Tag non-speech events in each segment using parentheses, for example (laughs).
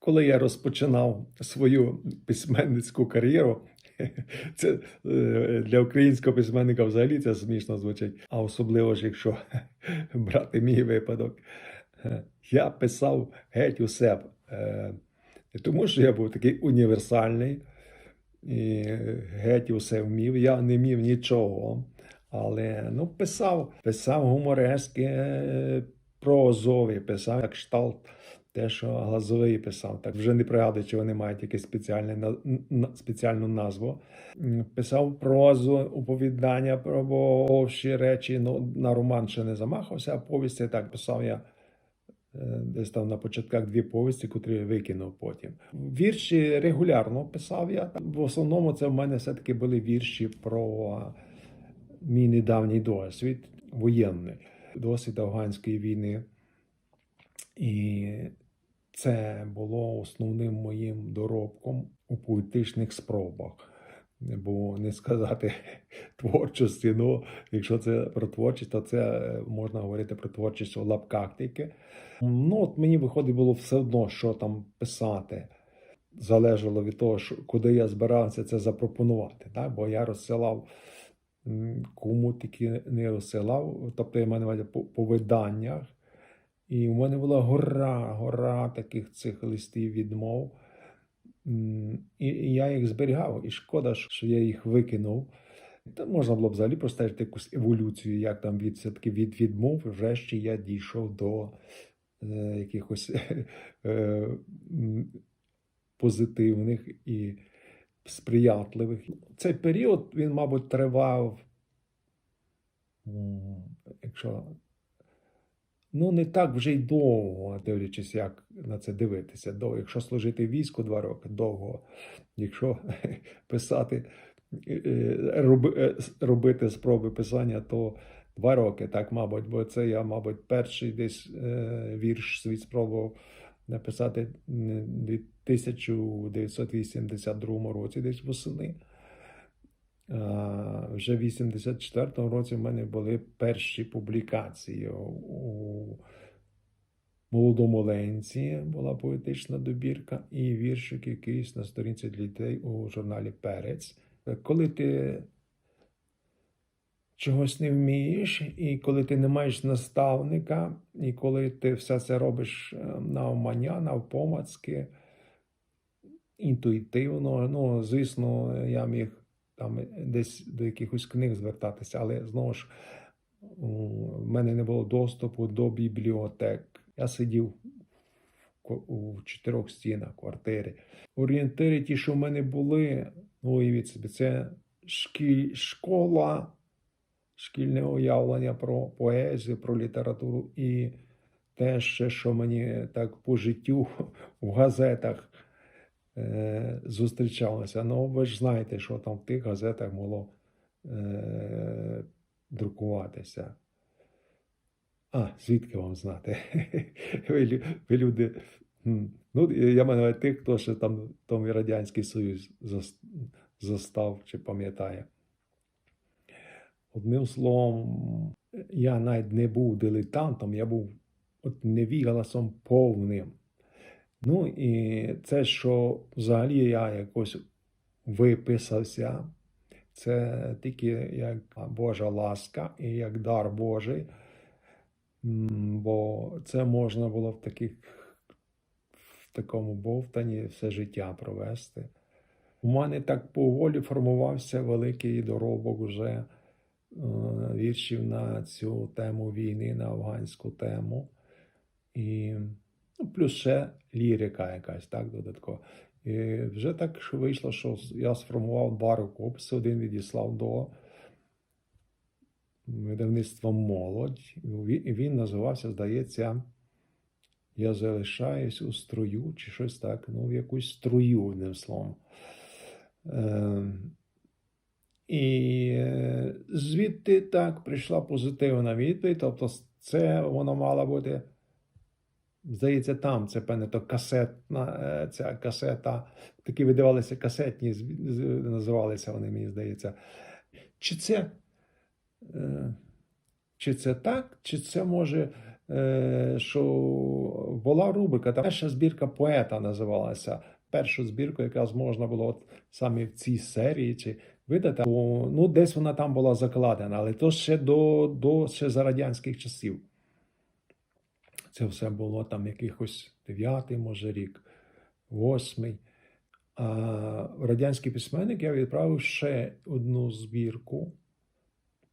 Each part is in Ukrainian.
Коли я розпочинав свою письменницьку кар'єру, (laughs) це е, для українського письменника взагалі це смішно звучить, а особливо ж якщо (laughs) брати мій випадок, е, я писав геть усе. Е, Тому що я був такий універсальний і геть усе вмів. Я не вмів нічого. Але ну, писав, писав гуморески прозові, писав як шталт, те, що глазовий писав. Так вже не пригадую, чи вони мають якусь спеціальну назву. Писав прозу, оповідання про довші речі. Ну, на роман ще не замахався, а повісті так писав я. е, Десь там на початках дві повісті, котрі я викинув потім. Вірші регулярно писав я. В основному це в мене все-таки були вірші про мій недавній досвід воєнний, досвід афганської війни. І це було основним моїм доробком у поетичних спробах. Бо не сказати (laughs) творчості, ну, якщо це про творчість, то це е, можна говорити про творчість у лапках тільки. Ну, от мені виходить було все одно, що там писати. Залежало від того, куди я збирався це запропонувати. Так? Бо я розсилав кому тільки не розсилав, тобто я маю по, по виданнях. І в мене була гора, гора таких цих листів відмов. І, я їх зберігав. І шкода, що я їх викинув. Та можна було б взагалі простежити якусь еволюцію, як там від все-таки від відмов, врешті я дійшов до е, якихось (laughs) е, м, позитивних і сприятливих. Цей період він, мабуть, тривав, якщо Ну, не так вже й довго, дивлячись, як на це дивитися. Довго. Якщо служити війську два роки, довго. Якщо (laughs) писати, е, е, е, робити спроби писання, то два роки, так, мабуть, бо це я, мабуть, перший десь вірш свій спробував написати в 1982 році, десь восени. А, Вже в 84-му році в мене були перші публікації у молодому ленці була поетична добірка і віршик якийсь на сторінці для дітей у журналі Перець. Коли ти чогось не вмієш, і коли ти не маєш наставника, і коли ти все це робиш е, навмання, навпомацки, інтуїтивно, ну, звісно, я міг там десь до якихось книг звертатися, але знову ж у мене не було доступу до бібліотек. Я сидів у чотирьох стінах квартири. Орієнтири, ті, що в мене були, ну, уявіть собі, це шкіль, школа, шкільне уявлення про поезію, про літературу і те, що мені так по життю в газетах е, зустрічалося. Ну, ви ж знаєте, що там в тих газетах могло е, друкуватися. А, звідки вам знати? (laughs) Ви, ви люди. Ну, я маю тих, хто ще там там Радянський Союз застав чи пам'ятає. Одним словом, я навіть не був дилетантом, я був от невігласом повним. Ну і це, що взагалі я якось виписався, це тільки як Божа ласка і як дар Божий. Бо це можна було в таких в такому бовтані все життя провести. У мене так поволі формувався великий доробок вже е, віршів на цю тему війни, на афганську тему. І ну, плюс ще лірика якась, так, додатково. І вже так вийшло, що я сформував два рукописи, один відіслав до видавництва молодь. І він- називався, здається, Я залишаюсь у струю, чи щось так, ну, в якусь струю, одним словом. Е, і звідти так прийшла позитивна відповідь. Тобто, це воно мало бути. Здається, там це певне то касетна е, ця касета. Такі видавалися касетні, називалися вони, мені здається. Чи це, е, чи це так, чи це може е, що була рубрика, та перша збірка поета називалася. Першу збірку, якраз можна було от саме в цій серії чи видати, ну десь вона там була закладена, але то ще до, до ще за радянських часів. Це все було там якихось дев'ятий, може, рік, восьмий. А радянський письменник я відправив ще одну збірку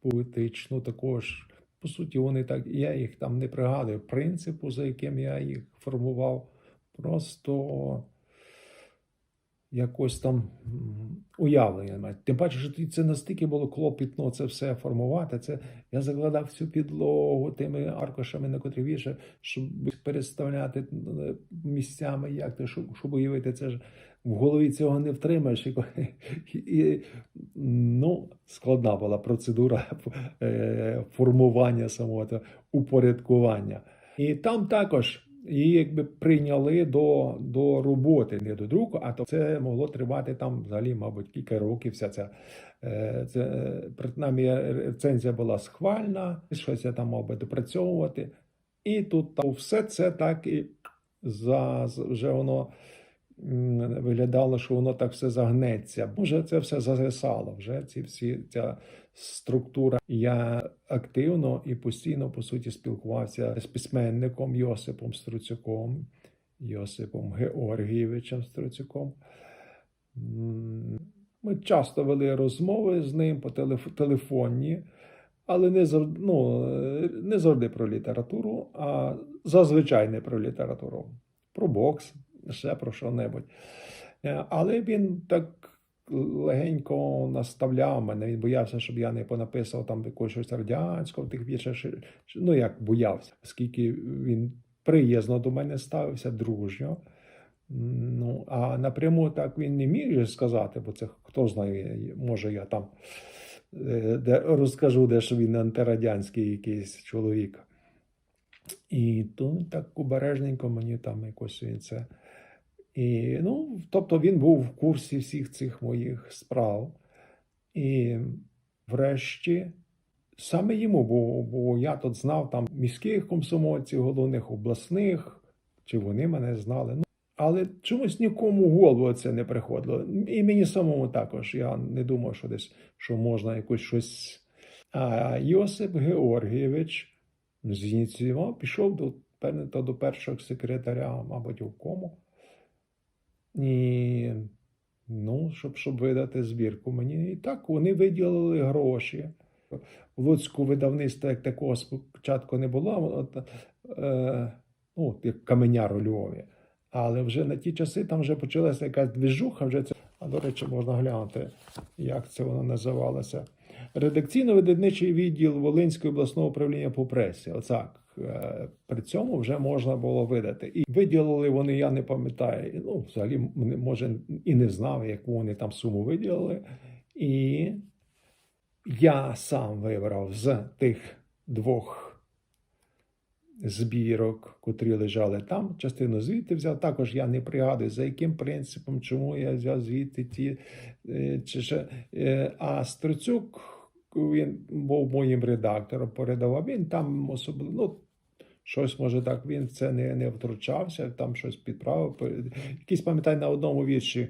поетичну, також. По суті, вони так, я їх там не пригадую принципу, за яким я їх формував. Просто якось там уявлення. Тим паче, що це настільки було клопітно це все формувати. Це я закладав всю підлогу тими аркушами, на котрі вішав, щоб переставляти е, місцями, як то, щоб, щоб уявити це ж. В голові цього не втримаєш. І, (laughs) і, ну, складна була процедура (laughs) е, формування самого упорядкування. І там також її якби прийняли до, до роботи, не до друку, а то це могло тривати там взагалі, мабуть, кілька років. Вся ця е, це, принаймні, рецензія була схвальна, щось я там мав би допрацьовувати. І тут все це так і за, вже воно виглядало, що воно так все загнеться. Вже це все зависало. Вже ці всі ця структура. Я активно і постійно по суті спілкувався з письменником Йосипом Струцюком, Йосипом Георгійовичем Струцюком. Ми часто вели розмови з ним по телеф- телефонні, але не завжди, ну, не завжди про літературу, а зазвичай не про літературу, про бокс, ще про що-небудь. Е, Але він так легенько наставляв мене. Він боявся, щоб я не понаписав там якогось радянського тих що- Ну, як боявся, оскільки він приязно до мене ставився, дружньо. Ну, а напряму так він не міг сказати, бо це хто знає, може я там е, де розкажу, де що він антирадянський якийсь чоловік. І то так обережненько мені там якось він це. І, ну, тобто він був в курсі всіх цих моїх справ. І врешті саме йому, бо, бо я тут знав там міських комсомольців, головних обласних, чи вони мене знали. Ну, але чомусь нікому в голову це не приходило. І мені самому також. Я не думав, що десь що можна якось щось. А Йосип Георгійович зініціював, пішов до, до першого секретаря, мабуть, обкому. І, ну, щоб, щоб видати збірку мені. І так вони виділили гроші. В Луцьку видавництва як такого спочатку не було, от, е, ну, як каменяр у Львові. Але вже на ті часи там вже почалася якась двіжуха, вже це, а до речі, можна глянути, як це воно називалося. Редакційно-видавничий відділ Волинського обласного управління по пресі. Оцак. Е, При цьому вже можна було видати. І виділили вони, я не пам'ятаю, ну, взагалі, може, і не знав, яку вони там суму виділили. І я сам вибрав з тих двох збірок, котрі лежали там, частину звідти взяв. Також я не пригадую, за яким принципом, чому я взяв звідти ті. е, Чи ще, е, а Струцюк, він був моїм редактором, передавав. Він там особливо. Ну, Щось може так, він в це не, не втручався, там щось підправив. Якийсь пам'ятаю на одному вірші,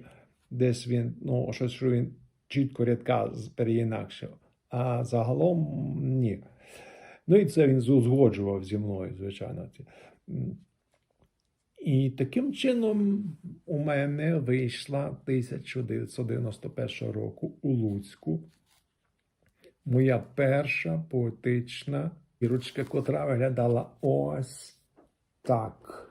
десь він, ну, щось, що він чітко рядка переінакшив. А загалом ні. Ну і це він узгоджував зі мною, звичайно. І таким чином у мене вийшла 1991 року у Луцьку моя перша поетична віручка, котра виглядала ось так.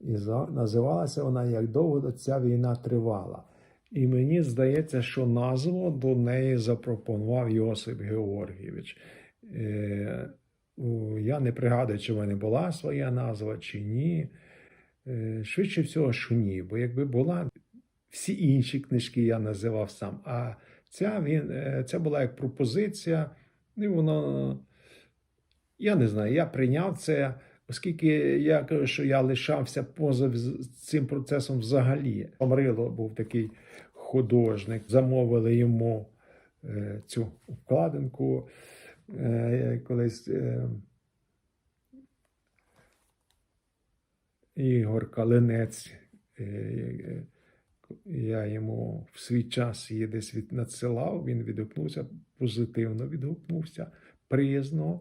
І називалася вона Як довго ця війна тривала. І мені здається, що назву до неї запропонував Йосип Георгійович. Е, я не пригадую, чи в мене була своя назва, чи ні. Е, швидше всього, що ні. Бо якби була, всі інші книжки я називав сам. А ця, він, е, це була як пропозиція, і воно. Я не знаю, я прийняв це, оскільки я кажу, що я лишався поза цим процесом взагалі. Омрило був такий художник, замовили йому е, цю вкладинку. Е, колись е, Ігор Калинець. Я йому в свій час її десь надсилав, він відгукнувся, позитивно відгукнувся, приязно.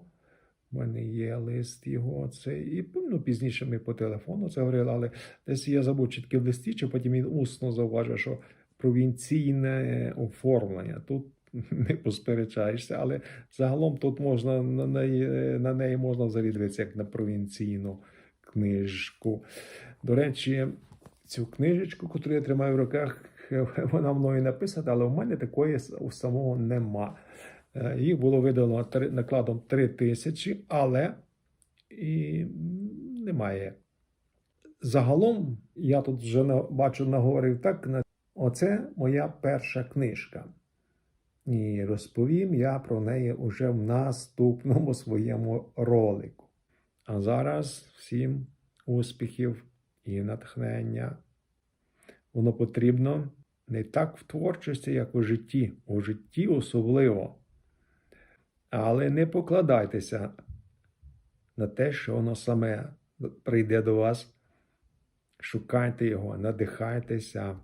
У мене є лист його. Це, і ну, пізніше ми по телефону це говорили, але десь я забув чітки в листі, чи потім він усно зауважив, що провінційне оформлення. Тут (laughs) не посперечаєшся, але загалом тут можна на неї, на неї можна взагалі дивитися як на провінційну книжку. До речі, цю книжечку, яку я тримаю в руках, (laughs) вона мною написана, але в мене такої самого нема. Е, Їх було видано накладом 3 тисячі, але і немає. Загалом я тут вже бачу наговорив так. Оце моя перша книжка. І розповім я про неї уже в наступному (laughs) своєму ролику. А зараз всім успіхів і натхнення. Воно потрібно не так в творчості, як у житті, у житті особливо. Але не покладайтеся на те, що воно саме прийде до вас. Шукайте його, надихайтеся